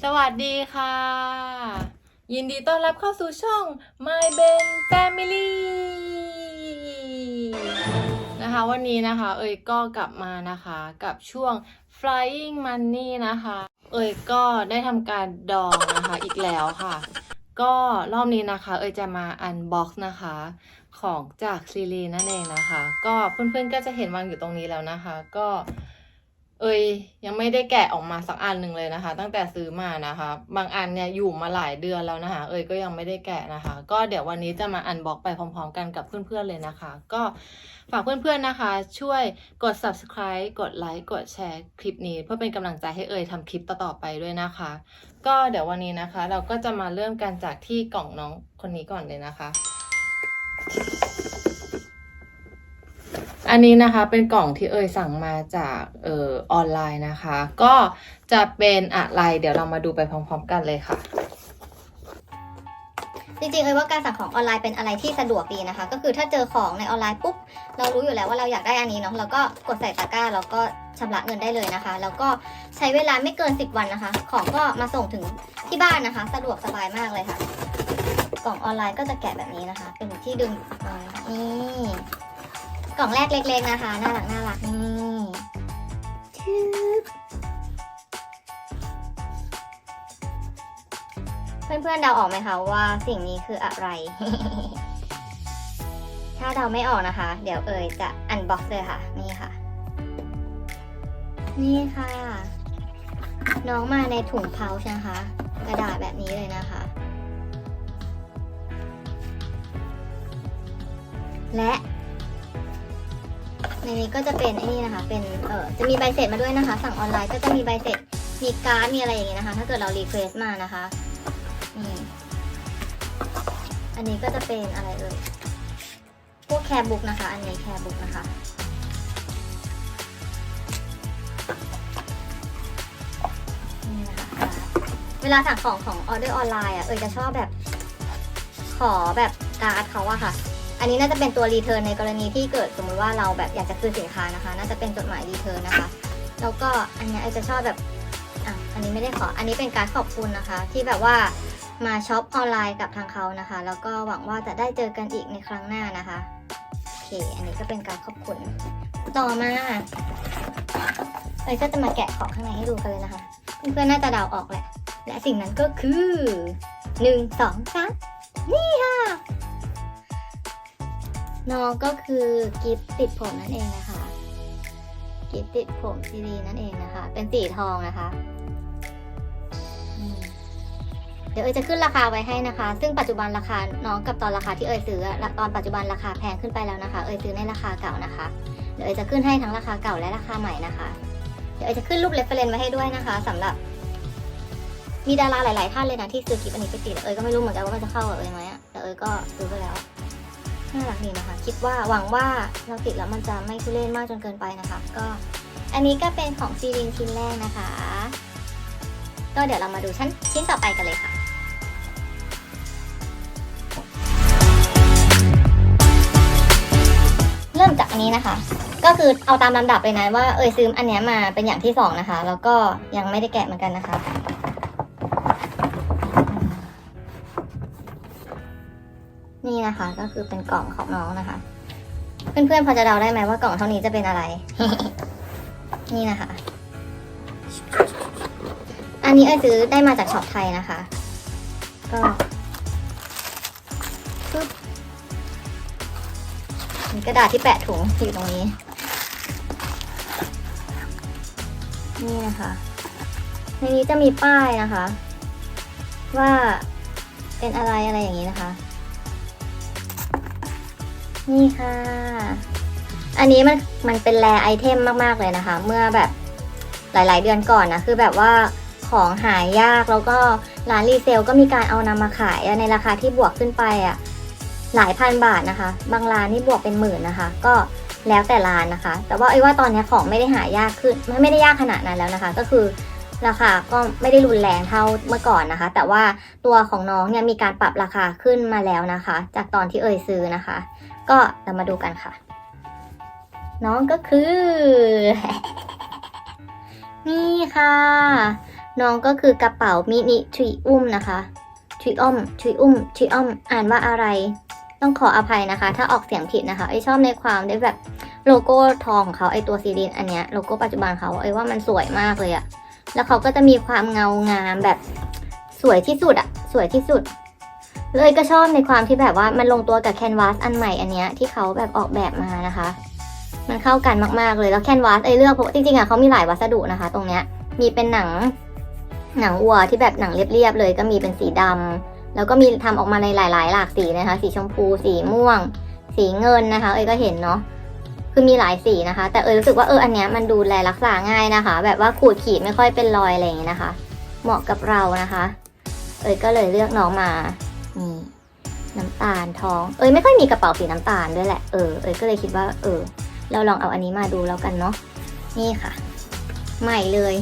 สวัสดีค่ะ ยินดีต้อนรับเข้าสู่ช่อง My Ben Family นะคะวันนี้นะคะ เอ่ยก็กลับมานะคะกับช่วง Flying Money นะคะ เอ่ยก็ได้ทำการดองนะคะอีกแล้วค่ะ ก็รอบนี้นะคะ เอ่ยจะมาอันบ็อกซ์นะคะ ของจากซีรีนั่นเองนะคะ ก็เพื่อนๆก็จะเห็นวางอยู่ตรงนี้แล้วนะคะ ก็ เอ้ยยังไม่ได้แกะออกมาสักอันหนึ่งเลยนะคะ ตั้งแต่ซื้อมานะคะ บางอันเนี่ยอยู่มาหลายเดือนแล้วนะคะ เอ้ยก็ยังไม่ได้แกะนะคะ ก็เดี๋ยววันนี้จะมาอันบ็อกไปพร้อมๆ กันกับเพื่อนๆเลยนะคะ ก็ฝากเพื่อนๆนะคะ ช่วยกด subscribe กดไลค์กดแชร์คลิปนี้ เพื่อเป็นกำลังใจให้เอ่ยทำคลิปต่อๆไปด้วยนะคะ ก็เดี๋ยววันนี้นะคะ เราก็จะมาเริ่มกันจากที่กล่องน้องคนนี้ก่อนเลยนะคะ อันนี้นะคะเป็นกล่องที่เอ่ยสั่งมาจากเอ่อออนไลน์นะคะ ก็จะเป็นอะไรเดี๋ยวเรามาดูไปพร้อม ๆ กันเลยค่ะ จริงๆเอ้ยว่าการสั่งของออนไลน์เป็นอะไรที่สะดวกดีนะคะ ก็คือถ้าเจอของในออนไลน์ปุ๊บเรารู้อยู่แล้วว่าเราอยากได้อันนี้เนาะเราก็กดใส่ตะกร้าแล้วก็ชำระเงินได้เลยนะคะ แล้วก็ใช้เวลาไม่เกิน 10 วันนะคะ ของก็มาส่งถึงที่บ้านนะคะ สะดวกสบายมากเลยค่ะ กล่องออนไลน์ก็จะแกะแบบนี้นะคะ เป็นที่ดึงมานี่ กล่องแรกเล็กๆนะคะ น่ารักน่ารักนี่ชึบเพื่อนๆเดาออกไหมคะว่าสิ่งนี้คืออะไร ถ้าเดาไม่ออกนะคะ เดี๋ยวเอ่ยจะอันบ็อกซ์เลยค่ะ นี่ค่ะ นี่ค่ะ น้องมาในถุงเพาชนะคะ กระดาษแบบนี้เลยนะคะ และ ในนี้ก็จะเป็นไอ้นี่นะคะ เป็น เออจะมีใบเสร็จมาด้วยนะคะ สั่งออนไลน์ก็จะมีใบเสร็จ มีการ์ด มีอะไรอย่างงี้นะคะ ถ้าเกิดเรารีเควสมานะคะ นี่ อันนี้ก็จะเป็นอะไรเอ่ย พวกแคร์บุ๊กนะคะ อันนี้แคร์บุ๊กนะคะ นี่นะคะ เวลาสั่งของของออเดอร์ออนไลน์อะ เอยจะชอบแบบ ขอแบบการ์ดเขาอะค่ะ อันนี้น่าจะเป็นตัวรีเทิร์นในกรณีที่เกิดสมมุติว่าเราแบบอยากจะคืนสินค้านะคะ น่าจะเป็นจดหมายรีเทิร์นนะคะ แล้วก็อันนี้อยจะชอบแบบอะอันนี้ไม่ได้ขอ อันนี้เป็นการขอบคุณนะคะ ที่แบบว่ามาช็อปออนไลน์กับทางเขานะคะ แล้วก็หวังว่าจะได้เจอกันอีกในครั้งหน้านะคะโอเค อันนี้ก็เป็นการขอบคุณ ต่อมาเอยก็จะมาแกะของข้างในให้ดูกันเลยนะคะ เพื่อนๆน่าจะเดาออกแหละ และสิ่งนั้นก็คือหนึ่งสองสามนี่ค่ะ น้องก็คือกิฟต์ติดผมนั่นเองนะคะ กิฟต์ติดผมซีรีนั่นเองนะคะ เป็นสีทองนะคะเดี๋ยวเอยจะขึ้นราคาไว้ให้นะคะ ซึ่งปัจจุบันราคา น้องกับตอนราคาที่เอยซื้อตอนปัจจุบันราคาแพงขึ้นไปแล้วนะคะ เอยซื้อในราคาเก่านะคะ เดี๋ยวเอยจะขึ้นให้ทั้งราคาเก่าและราคาใหม่นะคะ เดี๋ยวเอยจะขึ้นรูปเรฟเฟรนไว้ให้ด้วยนะคะสำหรับ มีดาราหลาย ๆ ท่านเลยนะที่ซื้อคลิปอันนี้ไปติดเอยก็ไม่รู้เหมือนกันว่ามันจะเข้ากับเอยไหมอะแต่เอยก็ซื้อไปแล้ว น่ารักดีนะคะ คิดว่าหวังว่าเราติดแล้วมันจะไม่ทุเรศมากจนเกินไปนะคะ ก็อันนี้ก็เป็นของซีรีนชิ้นแรกนะคะ ก็เดี๋ยวเรามาดูชั้นชิ้นต่อไปกันเลยค่ะเริ่มจากอันนี้นะคะ ก็คือเอาตามลำดับเลยนะว่าเอยซื้ออันเนี้ยมาเป็นอย่างที่สองนะคะ แล้วก็ยังไม่ได้แกะเหมือนกันนะคะ นี่นะคะก็คือเป็นกล่องของน้องนะคะ เพื่อนๆพอจะเดาได้ไหมว่ากล่องเท่านี้จะเป็นอะไร นี่นะคะ อันนี้เอ้ยซื้อได้มาจากช็อปไทยนะคะ ก็ปึ๊บมีกระดาษที่แปะถุงอยู่ตรงนี้ นี่นะคะ ในนี้จะมีป้ายนะคะ ว่าเป็นอะไรอะไรอย่างนี้นะคะ นี่ค่ะ อันนี้มันมันเป็นแรไอเทมมากๆเลยนะคะ เมื่อแบบหลาย ๆ เดือนก่อนนะคือแบบว่าของหายยากแล้วก็ร้านรีเซลก็มีการเอานำมาขายในราคาที่บวกขึ้นไปอะหลายพันบาทนะคะ บางร้านนี่บวกเป็นหมื่นนะคะ ก็แล้วแต่ร้านนะคะ แต่ว่าไอ้ว่าตอนนี้ของไม่ได้หายากขึ้นไม่ได้ยากขนาดนั้นแล้วนะคะ ก็คือราคาก็ไม่ได้รุนแรงเท่าเมื่อก่อนนะคะ แต่ว่าตัวของน้องเนี่ยมีการปรับราคาขึ้นมาแล้วนะคะ จากตอนที่เอ่ยซื้อนะคะ ก็เรามาดูกันค่ะ น้องก็คือ นี่ค่ะ น้องก็คือกระเป๋ามินิทรีอุ้มนะคะทรีอมทรีอุ้มทรีอมอ่านว่าอะไร ต้องขออภัยนะคะ ถ้าออกเสียงผิดนะคะไอชอบในความได้แบบโลโก้ทองของเขาไอตัวซีรีนอันเนี้ยโลโก้ปัจจุบันเขาไอว่ามันสวยมากเลยอะแล้วเขาก็จะมีความเงางามแบบสวยที่สุดอะสวยที่สุด เลยก็ชอบในความที่แบบว่ามันลงตัวกับแคนวาสอันใหม่อันเนี้ยที่เขาแบบออกแบบมานะคะ มันเข้ากันมากๆเลยแล้วแคนวาสไอเลือกเพราะจริงๆอะเขามีหลายวัสดุนะคะ ตรงเนี้ยมีเป็นหนังหนังวัวที่แบบหนังเรียบๆเลย ก็มีเป็นสีดำแล้วก็มีทำออกมาในหลาย ๆ หลากสีนะคะ สีชมพู สีม่วง สีเงินนะคะ เอ้ยก็เห็นเนาะคือมีหลายสีนะคะ แต่เอ้ยรู้สึกว่าเอออันเนี้ยมันดูแลรักษาง่ายนะคะ แบบว่าขูดขีดไม่ค่อยเป็นรอยอะไรอย่างเงี้ยนะคะ เหมาะกับเรานะคะ เอ้ยก็เลยเลือกน้องมา นี่น้ำตาลทอง เอ้ยไม่ค่อยมีกระเป๋าสีน้ำตาลด้วยแหละ เออ เอ้ยก็เลยคิดว่า เออ เราลองเอาอันนี้มาดูแล้วกันเนาะ นี่ค่ะ ใหม่เลย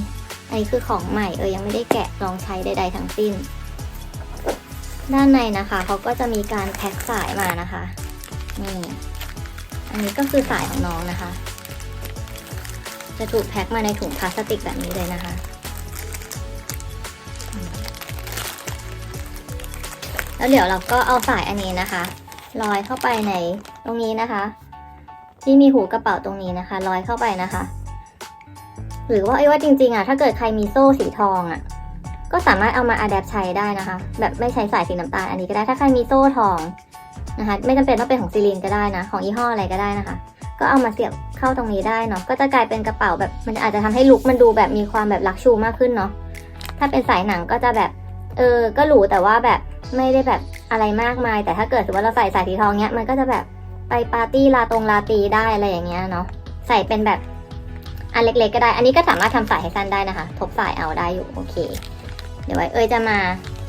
อันนี้คือของใหม่ เออยังไม่ได้แกะลองใช้ใด ๆ ทั้งสิ้น ด้านในนะคะเขาก็จะมีการแพ็คสายมานะคะ นี่ อันนี้ก็คือสายของน้องนะคะ จะถูกแพ็คมาในถุงพลาสติกแบบนี้เลยนะคะ แล้วเดี๋ยวเราก็เอาสายอันนี้นะคะลอยเข้าไปในตรงนี้นะคะ ที่มีหูกระเป๋าตรงนี้นะคะลอยเข้าไปนะคะ หรือว่าไอ้ว่าจริงๆอะถ้าเกิดใครมีโซ่สีทองอะก็สามารถเอามาอัดแอปใช้ได้นะคะ แบบไม่ใช้สายสีน้ำตาลอันนี้ก็ได้ถ้าใครมีโซ่ทองนะคะ ไม่จำเป็นต้องเป็นของซีลีนก็ได้นะ ของยี่ห้ออะไรก็ได้นะคะ ก็เอามาเสียบเข้าตรงนี้ได้เนาะก็จะกลายเป็นกระเป๋าแบบมันอาจจะทำให้ลุคมันดูแบบมีความแบบลักชูมากขึ้นเนาะถ้าเป็นสายหนังก็จะแบบเออก็หรูแต่ว่าแบบ ไม่ได้แบบอะไรมากมาย แต่ถ้าเกิดสมมติว่าเราใส่สายสีทองเนี้ยมันก็จะแบบไปปาร์ตี้ลาตรงลาตีได้อะไรอย่างเงี้ยเนาะใส่เป็นแบบอันเล็กๆก็ได้ อันนี้ก็สามารถทำสายให้สั้นได้นะคะ ทบสายเอาได้อยู่โอเค เดี๋ยวไว้เอ้ยจะมา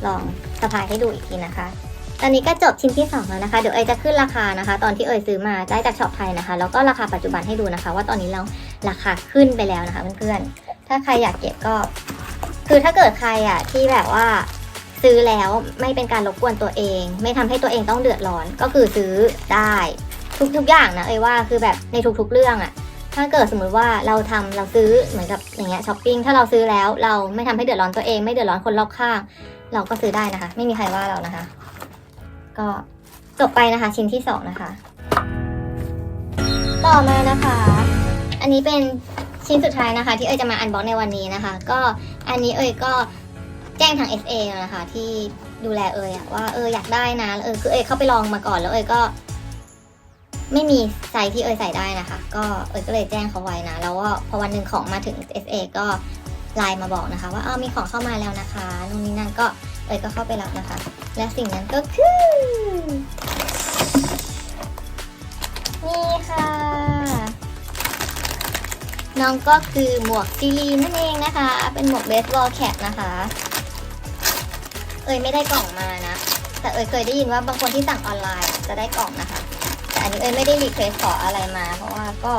ลองสะพายให้ดูอีกทีนะคะ ตอนนี้ก็จบชิ้นที่สองแล้วนะคะ เดี๋ยวเอ้ยจะขึ้นราคานะคะ ตอนที่เอ้ยซื้อมาได้จากช็อปไทยนะคะ แล้วก็ราคาปัจจุบันให้ดูนะคะ ว่าตอนนี้เราราคาขึ้นไปแล้วนะคะเพื่อนๆ ถ้าใครอยากเก็บก็ คือถ้าเกิดใครอะที่แบบว่า ซื้อแล้วไม่เป็นการรบกวนตัวเอง ไม่ทำให้ตัวเองต้องเดือดร้อนก็คือซื้อได้ทุกๆอย่างนะเอ้ยว่าคือแบบในทุกๆเรื่องอะถ้าเกิดสมมุติว่าเราทำเราซื้อเหมือนกับอย่างเงี้ยช้อปปิ้งถ้าเราซื้อแล้วเราไม่ทำให้เดือดร้อนตัวเองไม่เดือดร้อนคนรอบข้างเราก็ซื้อได้นะคะ ไม่มีใครว่าเรานะคะ ก็จบไปนะคะ ชิ้นที่สองนะคะ ต่อมานะคะ อันนี้เป็นชิ้นสุดท้ายนะคะ ที่เอ้ยจะมาอันบ็อกในวันนี้นะคะ ก็อันนี้เอ้ยก็ แจ้งทาง SA นะคะที่ดูแลเอ้ยอะว่าเอออยากได้นะเออคือเอ้ยเข้าไปลองมาก่อนแล้วเอ้ยก็ ไม่มีไซส์ที่เอยใส่ได้นะคะ ก็เอยก็เลยแจ้งเขาไว้นะแล้วก็พอวันหนึ่งของมาถึง FA ก็ไลน์มาบอกนะคะ ว่าอ้าวมีของเข้ามาแล้วนะคะนู่นนี่นั่นก็เอยก็เข้าไปรับนะคะ และสิ่งนั้นก็คือนี่ค่ะ น้องก็คือหมวกซีรีนั่นเองนะคะ เป็นหมวกเบสบอลแคปนะคะ ยไม่ได้กล่องมานะ แต่เอยเคยได้ยินว่าบางคนที่สั่งออนไลน์จะได้กล่องนะคะ แต่อันนี้เอ้ยไม่ได้รีเควสขออะไรมา เพราะว่าก็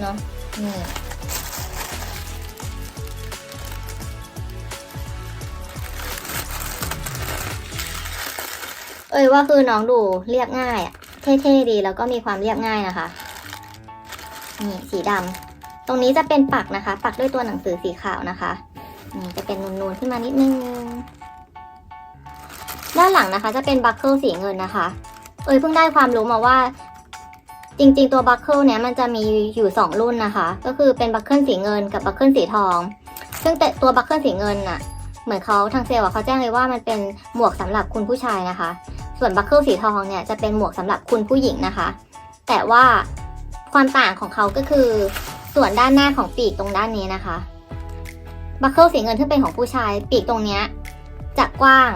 เนาะนี่เอ้ยว่าคือน้องดูเรียบง่ายอะเท่ๆดีแล้วก็มีความเรียบง่ายนะคะ นี่สีดำตรงนี้จะเป็นปักนะคะ ปักด้วยตัวหนังสือสีขาวนะคะ นี่จะเป็นนูนๆขึ้นมานิดนึง ด้านหลังนะคะจะเป็นบัคเกิลสีเงินนะคะ เอ้ยเพิ่งได้ความรู้มาว่า จริงๆตัวบัคเกิลเนี้ยมันจะมีอยู่ 2 รุ่นนะคะ ก็คือเป็นบัคเกิลสีเงินกับบัคเกิลสีทอง ซึ่งแต่ตัวบัคเกิลสีเงินน่ะเหมือนเขาทางเซลล์อะเขาแจ้งเลยว่ามันเป็นหมวกสำหรับคุณผู้ชายนะคะ ส่วนบัคเกิลสีทองเนี่ยจะเป็นหมวกสำหรับคุณผู้หญิงนะคะ แต่ว่าความต่างของเขาก็คือส่วนด้านหน้าของปีกตรงด้านนี้นะคะ บัคเกิลสีเงินที่เป็นของผู้ชาย ปีกตรงเนี้ยจะกว้าง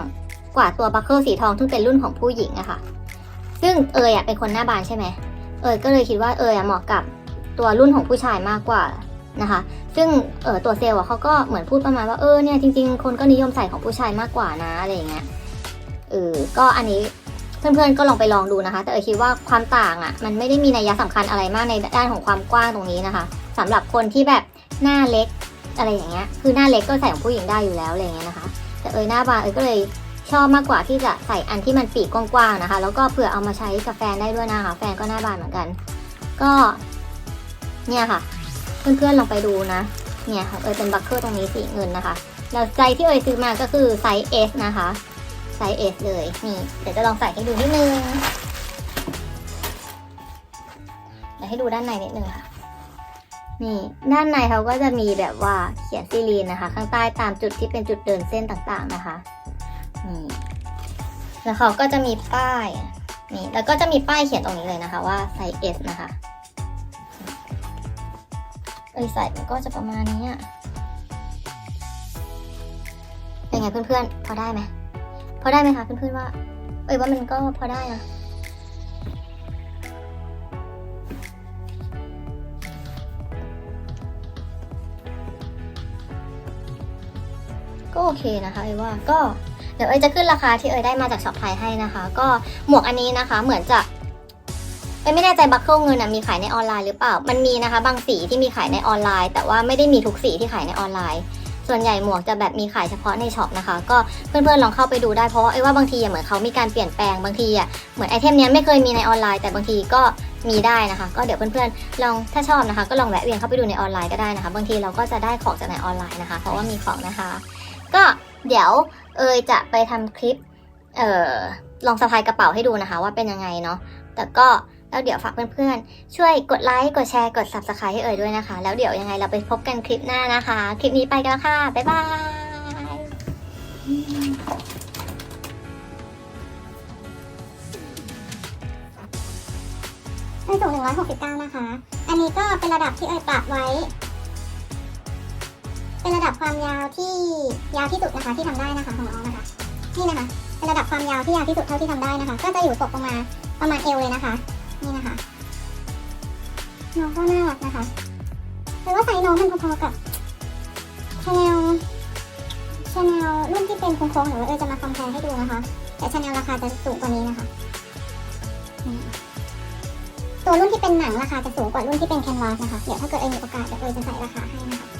กว่าตัวบัคเกิลสีทองที่เป็นรุ่นของผู้หญิงอะค่ะ ซึ่งเอยอะเป็นคนหน้าบานใช่ไหมเอยก็เลยคิดว่าเอยอะเหมาะกับตัวรุ่นของผู้ชายมากกว่านะคะ ซึ่งเออตัวเซลล์อะเขาก็เหมือนพูดประมาณว่าเออเนี่ยจริง ๆ คนก็นิยมใส่ของผู้ชายมากกว่านะอะไรอย่างเงี้ยเออก็อันนี้เพื่อนๆก็ลองไปลองดูนะคะ แต่เอยคิดว่าความต่างอะมันไม่ได้มีนัยสำคัญอะไรมากในด้านของความกว้างตรงนี้นะคะสำหรับคนที่แบบหน้าเล็กอะไรอย่างเงี้ย คือหน้าเล็กก็ใส่ของผู้หญิงได้อยู่แล้วอะไรอย่างเงี้ยนะคะ แต่เอยหน้าบานเอยก็เลย ชอบมากกว่าที่จะใส่อันที่มันปีกกว้างๆนะคะ แล้วก็เผื่อเอามาใช้กับแฟนได้ด้วยนะคะ แฟนก็น่าบานเหมือนกัน ก็เนี่ยค่ะ เพื่อนๆลองไปดูนะเนี่ยค่ะเออเป็นบัคเกอร์ตรงนี้สีเงินนะคะแล้วไซส์ที่เออซื้อมาก็คือไซส์ S นะคะไซส์ S เลยนี่เดี๋ยวจะลองใส่ให้ดูนิดนึงเดี๋ยวให้ดูด้านในนิดนึงค่ะนี่ด้านในเขาก็จะมีแบบว่าเขียนซีรีนนะคะ ข้างใต้ตามจุดที่เป็นจุดเดินเส้นต่างๆนะคะ แล้วเขาก็จะมีป้ายนี่แล้วก็จะมีป้ายเขียนตรงนี้เลยนะคะ ว่าไซส์ S นะคะเอยใส่มันก็จะประมาณนี้เป็นไงเพื่อนๆ พอได้ไหมพอได้ไหมคะเพื่อนๆว่า เอ้ว่ามันก็พอได้นะก็โอเคนะคะไอ้ว่าก็ เดี๋ยวเอ้ยจะขึ้นราคาที่เอ้ยได้มาจากช็อปไทยให้นะคะ ก็หมวกอันนี้นะคะเหมือนจะเอ้ยไม่แน่ใจบัคเกิลเงินนะมีขายในออนไลน์หรือเปล่า มันมีนะคะ บางสีที่มีขายในออนไลน์ แต่ว่าไม่ได้มีทุกสีที่ขายในออนไลน์ ส่วนใหญ่หมวกจะแบบมีขายเฉพาะในช็อปนะคะ ก็เพื่อนๆลองเข้าไปดูได้เพราะว่าไอ้ว่าบางทีเหมือนเขามีการเปลี่ยนแปลงบางทีอะเหมือนไอเทมนี้ไม่เคยมีในออนไลน์ แต่บางทีก็มีได้นะคะ ก็เดี๋ยวเพื่อนๆลองถ้าชอบนะคะ ก็ลองแวะเวียนเข้าไปดูในออนไลน์ก็ได้นะคะ บางทีเราก็จะได้ของจากในออนไลน์นะคะ เพราะว่ามีของนะคะ ก็เดี๋ยวเอยจะไปทำคลิปเออลองสะพายกระเป๋าให้ดูนะคะว่าเป็นยังไงเนาะแต่ก็แล้วเดี๋ยวฝากเพื่อนๆ ช่วยกดไลค์ กดแชร์ กด subscribe ให้เอ๋ยด้วยนะคะ แล้วเดี๋ยวยังไงเราไปพบกันคลิปหน้านะคะ คลิปนี้ไปกันแล้วค่ะ บ๊ายบายเอ้ยสูง169 นะคะ อันนี้ก็เป็นระดับที่เอ้ยปรับไว้็นระดับความยาวที่ยาวที่สุดนะคะที่ทำได้นะคะของน้องนะคะนี่นะคะเป็นระดับความยาวที่ยาวที่สุดเท่าที่ทำได้นะคะ ก็จะอยู่ตกประมาณประมาณเอวเลยนะคะ นี่นะคะน้องก็น่ารักนะคะแต่ว่าไซส์น้องมันพอๆกับชาแนลชาแนลรุ่นที่เป็นโค้งๆหรือว่าเออจะมาคอมแพร์ให้ดูนะคะ แต่ชาแนลราคาจะสูงกว่านี้นะคะตัวรุ่นที่เป็นหนังราคาจะสูงกว่ารุ่นที่เป็นแคนวาสนะคะ เดี๋ยวถ้าเกิดเอมีโอกาสเดี๋ยวเออจะใส่ราคาให้นะคะ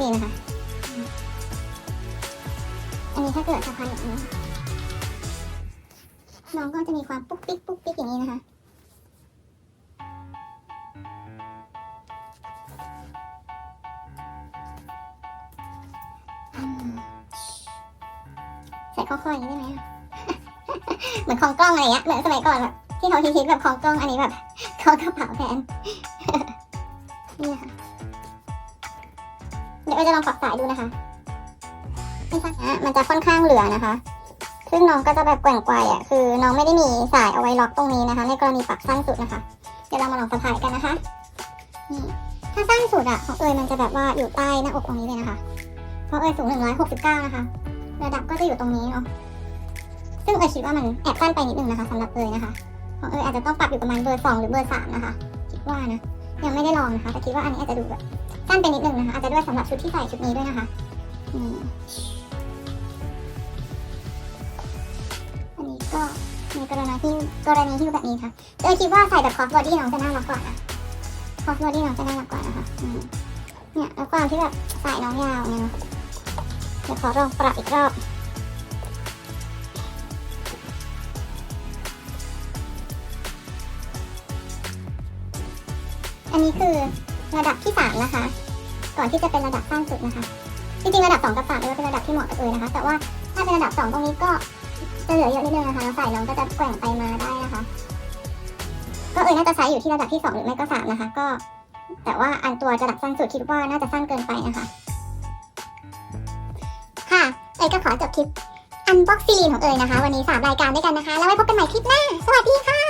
ตีนะคะอันนี้ถ้าเกิดสะพานอย่างนี้น้องก็จะมีความปุ๊กปิ๊กปุ๊กปิ๊กอย่างนี้นะคะใส่ข้อข้ออย่างนี้ได้ไหมเหมือนของกล้องอะไรเงี้ยเหมือนสมัยก่อนแบบที่เขาคิดแบบของกล้องอันนี้แบบของกระเป๋าแทนนี่ค่ะ เราจะลองปรับสายดูนะคะในสายนี้มันจะค่อนข้างเหลือนะคะ ซึ่งน้องก็จะแบบแกว่งไกวอะ คือน้องไม่ได้มีสายเอาไว้ล็อกตรงนี้นะคะ ในกรณีปักสั้นสุดนะคะ เดี๋ยวเรามาลองสะพายกันนะคะ นี่ถ้าสั้นสุดอะของเอยมันจะแบบว่าอยู่ใต้หน้าอกตรงนี้เลยนะคะ เพราะเอยสูง 169 นะคะ ระดับก็จะอยู่ตรงนี้เนาะ ซึ่งเอยคิดว่ามันแอบสั้นไปนิดนึงนะคะสำหรับเอยนะคะ ของเอยอาจจะต้องปรับอยู่ประมาณเบอร์สองหรือเบอร์สามนะคะ คิดว่านะ ยังไม่ได้ลองนะคะ แต่คิดว่าอันนี้อาจจะดูแบบ กั้นไปนิดนึงนะคะ อาจจะด้วยสำหรับชุดที่ใส่ชุดนี้ด้วยนะคะนี่อันนี้ก็ในกรณีที่กรณีที่แบบนี้ค่ะเดยคิดว่าใส่แบบคอสบอดี้น้องจะน่ารักกว่านะคอสบอดี้น้องจะน่ารักกว่านะคะเนี่ยแล้วความที่แบบใส่น้องยาวเนี่ยเดี๋ยวขอลองปรับอีกรอบอันนี้คือ ระดับที่ 3 นะคะ ก่อนที่จะเป็นระดับสั้นสุดนะคะ จริงๆ ระดับ 2 กับ3เออเป็นระดับที่เหมาะกับเออนะคะ แต่ว่าถ้าเป็นระดับ 2 ตรงนี้ก็จะเหลือเยอะนิดนึงนะคะน้อใส่น้องก็จะแกว่งไปมาได้นะคะ ก็เอยน่าจะใช้อยู่ที่ระดับที่ 2 หรือไม่ก็ 3 นะคะ ก็ แต่ว่าอันตัวระดับสั้นสุดคิดว่าน่าจะสั้นเกินไปนะคะ ค่ะ เอยก็ขอจบคลิปอันบ็อกซีนของเอยนะคะ วันนี้ 3 รายการด้วยกันนะคะ แล้วไว้พบกันใหม่คลิปหน้า สวัสดีค่ะ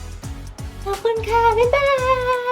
ขอบคุณค่ะ บ๊ายบาย